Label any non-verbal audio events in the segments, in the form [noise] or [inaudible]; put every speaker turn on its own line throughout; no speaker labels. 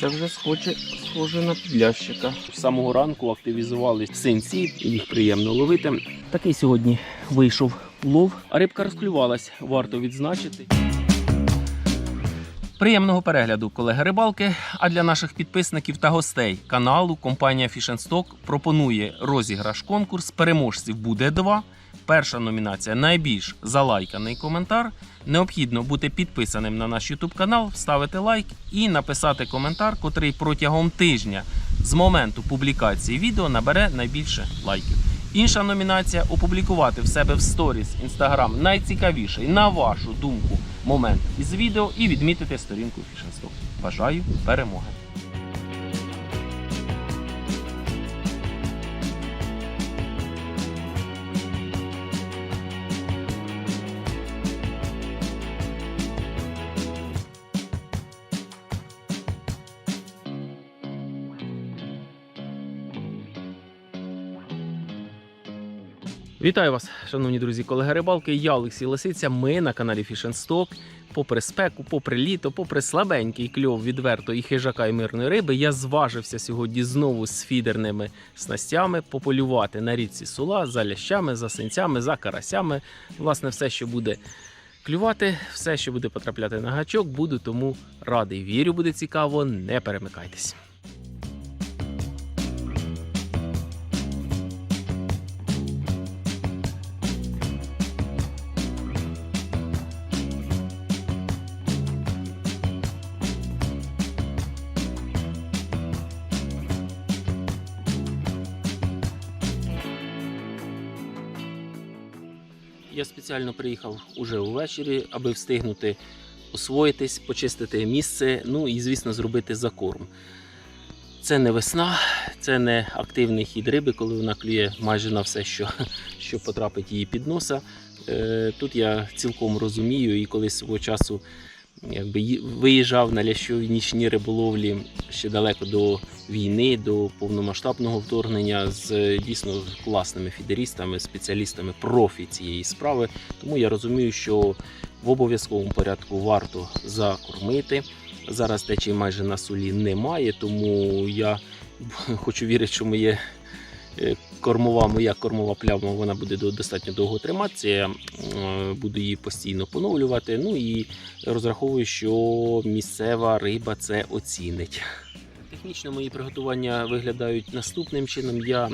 Це вже схоже, схоже на підлящика. З самого ранку активізувались синці, їх приємно ловити. Такий сьогодні вийшов лов, а рибка розклювалась, варто відзначити. Приємного перегляду, колеги рибалки. А для наших підписників та гостей каналу компанія Fish Stock пропонує розіграш конкурс. Переможців буде два. Перша номінація найбільш залайканий коментар. Необхідно бути підписаним на наш YouTube канал, вставити лайк і написати коментар, котрий протягом тижня з моменту публікації відео набере найбільше лайків. Інша номінація опублікувати в себе в сторіс Instagram найцікавіший, на вашу думку, момент із відео і відмітити сторінку Stock. Бажаю перемоги! Вітаю вас, шановні друзі, колеги рибалки. Я Олексій Лисиця. Ми на каналі Fish. Попри спеку, попри літо, попри слабенький кльов відверто і хижака і мирної риби, я зважився сьогодні знову з фідерними снастями пополювати на річці сула за лящами, за синцями, за карасями. Власне, все, що буде клювати, все, що буде потрапляти на гачок, буду тому радий. Вірю, буде цікаво. Не перемикайтесь. Я спеціально приїхав уже увечері, аби встигнути освоїтись, почистити місце, ну і, звісно, зробити закорм. Це не весна, це не активний хід риби, коли вона клює майже на все, що, що потрапить її під носа. Е, Тут я цілком розумію і колись свого часу якби, виїжджав на лящові нічні риболовлі ще далеко до війни, до повномасштабного вторгнення з е, дійсно класними фідерістами, спеціалістами профі цієї справи. Тому я розумію, що в обов'язковому порядку варто закормити. Зараз течії майже на солі немає, тому я [laughs] хочу вірити, що моє е, кормова, моя кормова пляма вона буде достатньо довго триматися. Я буду її постійно поновлювати. Ну і розраховую, що місцева риба це оцінить. Технічно мої приготування виглядають наступним чином. Я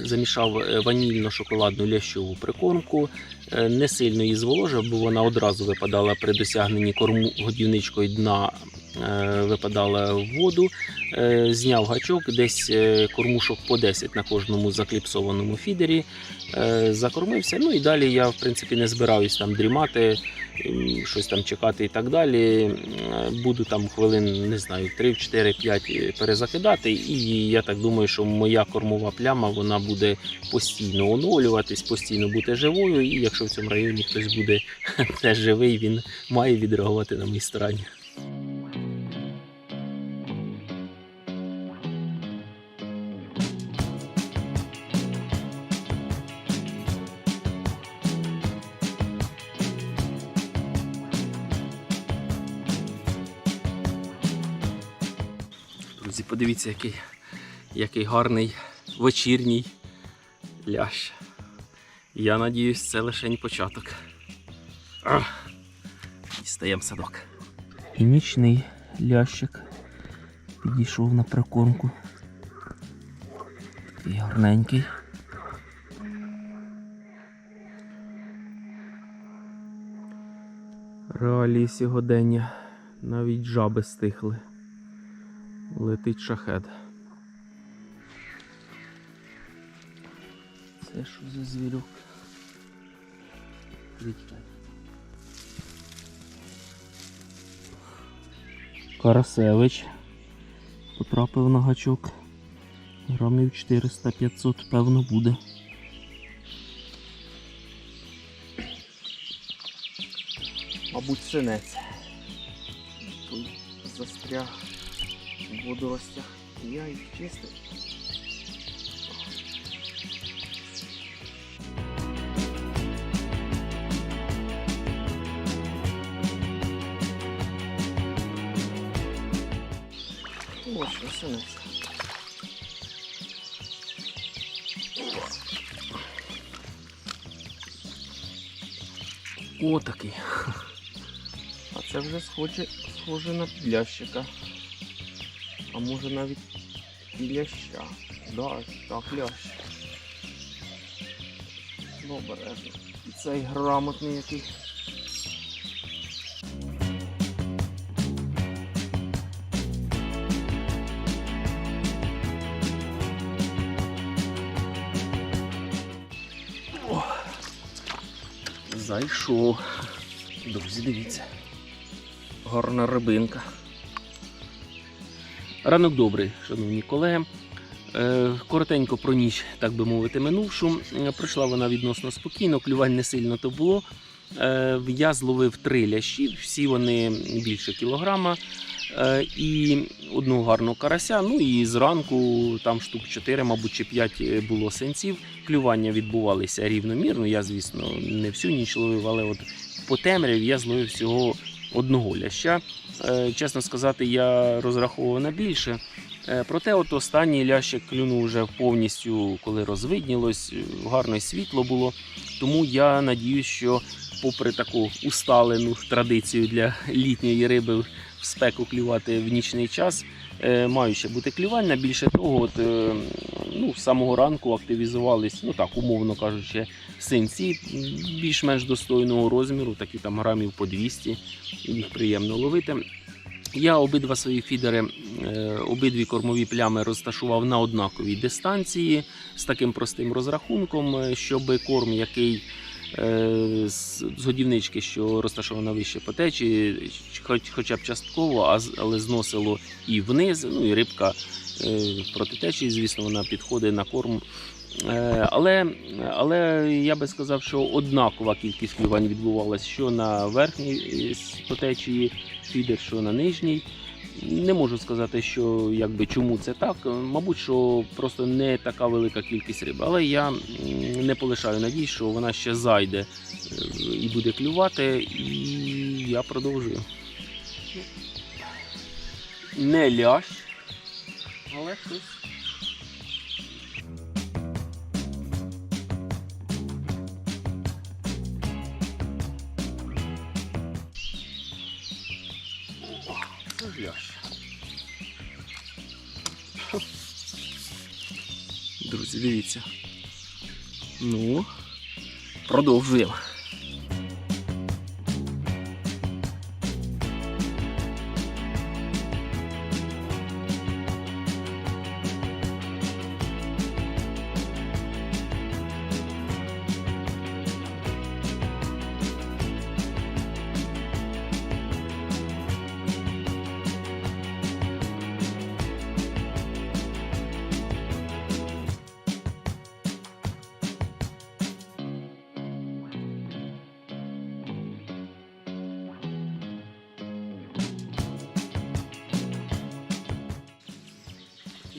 замішав е, ванільно-шоколадну лящову прикормку, е, не сильно її зволожив, бо вона одразу випадала при досягненні корму годівничкою дна. е, Випадала в воду, зняв гачок, десь е, кормушок по 10 на кожному закліпсованому фідері, е, закормився. Ну і далі я в принципі не збираюсь там дрімати, щось там чекати і так далі. Е, Буду там хвилин, не знаю, 3, 4, 5 перезакидати. І я так думаю, що моя кормова пляма вона буде постійно оновлюватись, постійно бути живою. І якщо в цьому районі хтось буде [laughs] теж живий, він має відреагувати на мої старання. Друзі, подивіться, який, який гарний вечірній лящ. Я надіюсь, це лише початок. Ах, Дістаємо садок. І нічний лящик підійшов на прикормку. Такий гарненький. Реалії сьогодення навіть жаби стихли. Летить шахет. Це що за звірюк? Карасевич потрапив на гачок. Грамів 400-500, певно, буде. Мабуть, синець. Тут застряг водоростях. Я їх чистив. Ось висунеться. Отакий. А це вже схоже, схоже на підлящика. А може навіть ляща. Да, так, лящ. Добре. Цей грамотний який. О, зайшов. Друзі, дивіться. Гарна рибинка. Ранок добрий, шановні колеги. Е, Коротенько про ніч, так би мовити, минувшу. Е, Пройшла вона відносно спокійно, клювань не сильно то було. Е, Я зловив три лящі, всі вони більше кілограма. І одну гарну карася. Ну і зранку там штук 4, мабуть, чи 5 було сенців. Клювання відбувалися рівномірно. Я, звісно, не всю ніч ловив, але от по темряві я зловив всього одного ляща. Е, Чесно сказати, я розраховував на більше. Е, Проте, от останній лящик клюнув вже повністю, коли розвиднілось, е, гарне світло було. Тому я надіюсь, що попри таку усталену традицію для літньої риби в спеку клювати в нічний час, е, маю ще бути клювальна. Більше того, от, е, ну, з самого ранку активізувались, ну так, умовно кажучи, синці більш-менш достойного розміру, такі там грамів по 200, їх приємно ловити. Я обидва свої фідери, е, обидві кормові плями розташував на однаковій дистанції з таким простим розрахунком, щоб корм, який з з годівнички, що розташована вище по течії, хоч, хоча б частково, але зносило і вниз. Ну і рибка е, проти течії, звісно, вона підходить на корм. Е, Але, але я би сказав, що однакова кількість клювань відбувалася що на верхній е, с- фідер, що на нижній. Не можу сказати, що якби чому це так. Мабуть, що просто не така велика кількість риби. Але я не полишаю надій, що вона ще зайде е, і буде клювати, і я продовжую. Не лящ, але щось. Це. Друзі, дивіться. Ну, продовжуємо.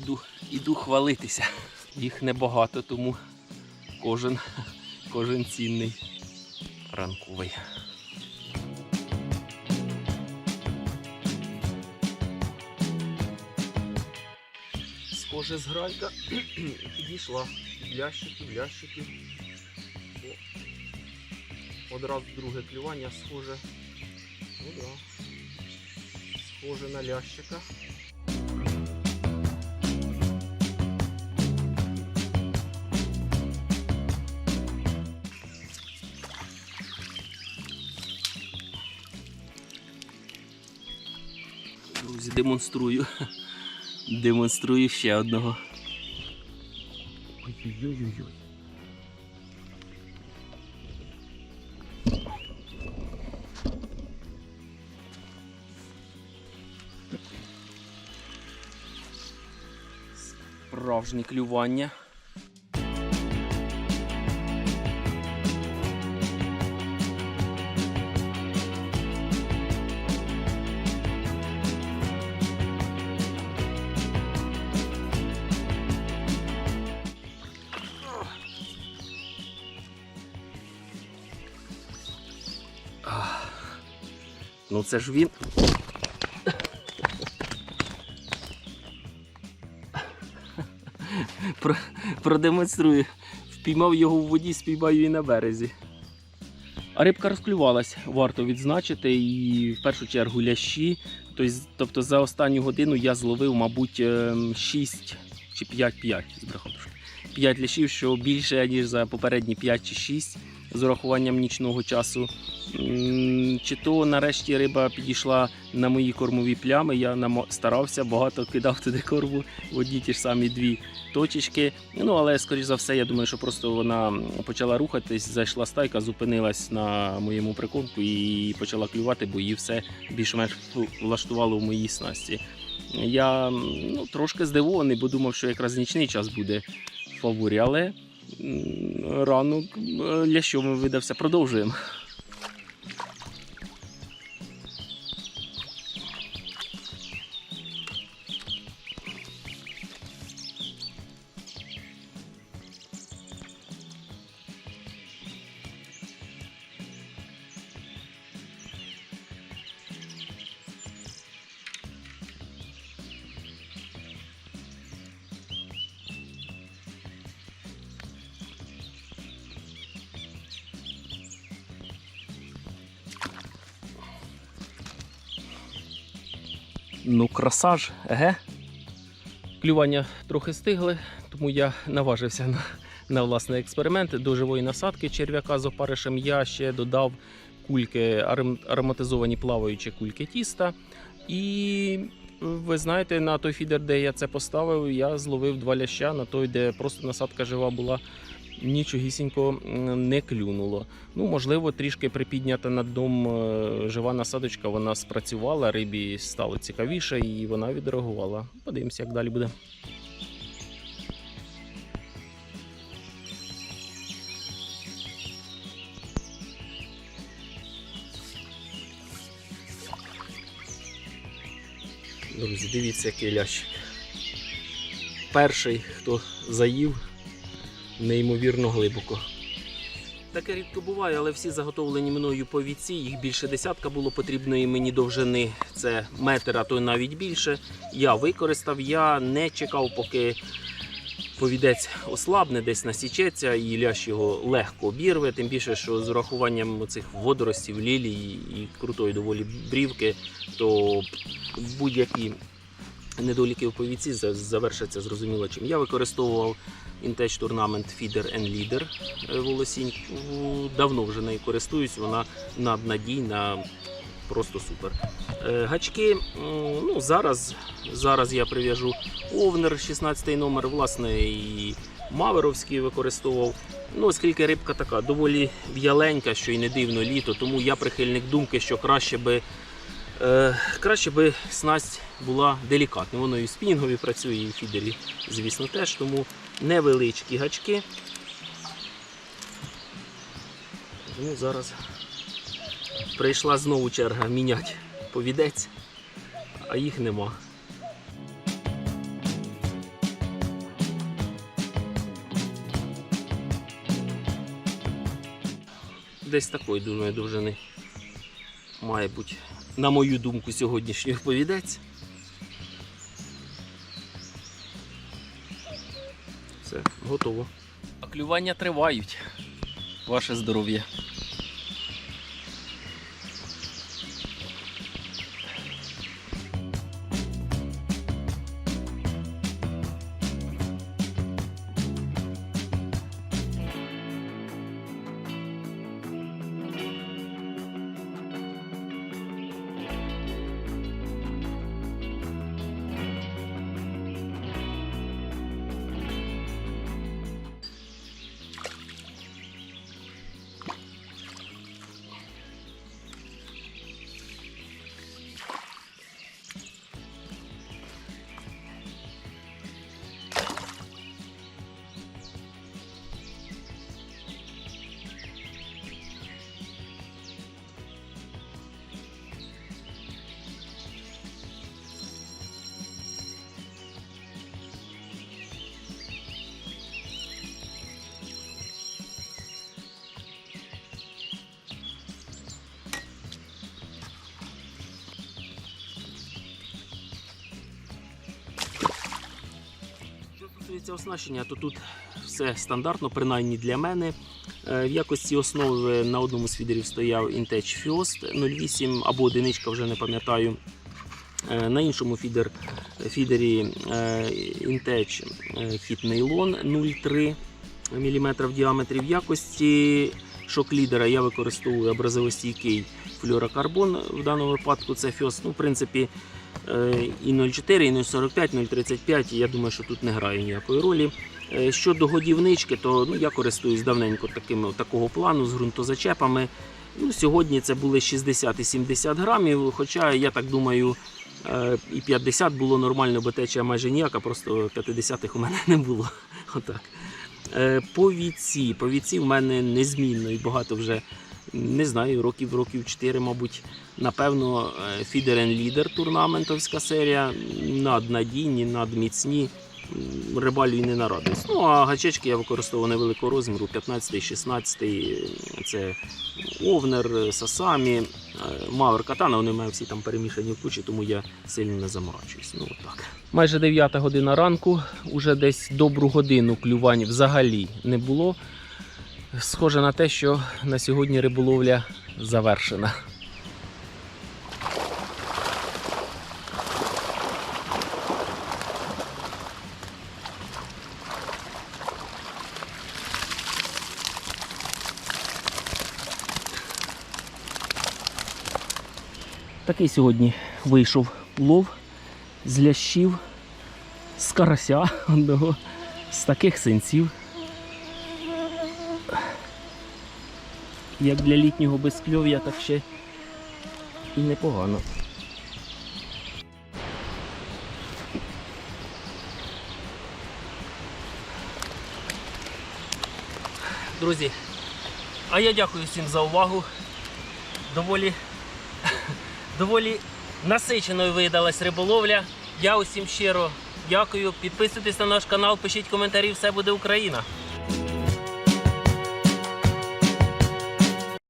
Іду, іду хвалитися. Їх небагато, тому кожен, кожен цінний ранковий. Схоже, зграйка [clears throat] підійшла. Лящиків, лящиків. О, Одразу друге клювання схоже. Ну да. Схоже на лящика. Демонструю. Демонструю ще одного. Ой-ой-ой-ой. Справжнє клювання. Ну це ж він. Про- Продемонструю. Впіймав його в воді, спіймаю і на березі. А рибка розклювалась, варто відзначити. І в першу чергу лящі. Тобто, за останню годину я зловив, мабуть, 6 чи 5-5 збрехав трошки. 5 лящів, що більше, ніж за попередні 5 чи 6 з урахуванням нічного часу. Чи то нарешті риба підійшла на мої кормові плями. Я старався, багато кидав туди корму в одні ті ж самі дві точечки. Ну але скоріш за все, я думаю, що просто вона почала рухатись, зайшла стайка, зупинилась на моєму прикормку і почала клювати, бо її все більш-менш влаштувало в моїй снасті. Я ну, трошки здивований, бо думав, що якраз нічний час буде в фаворі, але ранок е, лящом видався. Продовжуємо. Ну, краса ж, еге. Клювання трохи стигли, тому я наважився на, на власний експеримент. До живої насадки черв'яка з опаришем я ще додав кульки, ароматизовані плаваючі кульки тіста. І ви знаєте, на той фідер, де я це поставив, я зловив два ляща на той, де просто насадка жива була. Нічогісінько не клюнуло. Ну, можливо, трішки припіднята над дном е, жива насадочка, вона спрацювала, рибі стало цікавіше і вона відреагувала. Подивимося, як далі буде. Друзі, дивіться, який лящик. Перший, хто заїв, неймовірно глибоко. Таке рідко буває, але всі заготовлені мною повідці, їх більше десятка було потрібної мені довжини. Це метр, а то навіть більше. Я використав, я не чекав, поки повідець ослабне, десь насічеться, і лящ його легко обірве. Тим більше, що з урахуванням цих водоростів, лілій і крутої доволі брівки, то будь-які недоліки в повідці за- завершаться зрозуміло чим. Я використовував Intech Tournament Feeder and Leader е, волосінь. Давно вже нею користуюсь, вона наднадійна, просто супер. Е, Гачки, ну зараз, зараз я прив'яжу Овнер 16 номер, власне, і Маверовський використовував. Ну, оскільки рибка така доволі в'яленька, що й не дивно літо, тому я прихильник думки, що краще би, краще би снасть була делікатна. Воно і в спінгові працює, і в фідері, звісно, теж. Тому невеличкі гачки. Ну, зараз прийшла знову черга міняти повідець, а їх нема. Десь такої, думаю, довжини має бути, на мою думку, сьогоднішній повідець. Все, готово. А клювання тривають. Ваше здоров'я. Стосується оснащення, то тут все стандартно, принаймні для мене. Е, В якості основи на одному з фідерів стояв Intech Fiost 08 або одиничка, вже не пам'ятаю. Е, На іншому фідер, фідері е, Intech Fit Nylon 0,3 мм в діаметрі. В якості шок-лідера я використовую абразивостійкий флюорокарбон. В даному випадку це Fiost. Ну, в принципі, і 0,4, і 0,45, 0,35. Я думаю, що тут не грає ніякої ролі. Е, Щодо годівнички, то ну, я користуюсь давненько такими, такого плану з ґрунтозачепами. Ну, сьогодні це були 60 і 70 грамів, хоча я так думаю, е, і 50 було нормально, бо течія майже ніяка, просто 50-х у мене [laughs] не було. Отак. Е, По віці, по віці в мене незмінно і багато вже, не знаю, років років 4, мабуть. Напевно, е, and Leader турнаментовська серія, наднадійні, надміцні. Рибалю і не нарадуюсь. Ну, а гачечки я використовую невеликого розміру, 15 16 це Овнер, Сасамі, Мавер Катана, вони мене всі там перемішані в кучі, тому я сильно не заморачуюсь. Ну, так. Майже 9 година ранку, уже десь добру годину клювань взагалі не було. Схоже на те, що на сьогодні риболовля завершена. Такий сьогодні вийшов лов з лящів, з карася одного, з таких синців. Як для літнього безкльов'я, так ще і непогано. Друзі, а я дякую всім за увагу. Доволі [laughs] доволі насиченою видалась риболовля. Я усім щиро дякую. Підписуйтесь на наш канал, пишіть коментарі, все буде Україна.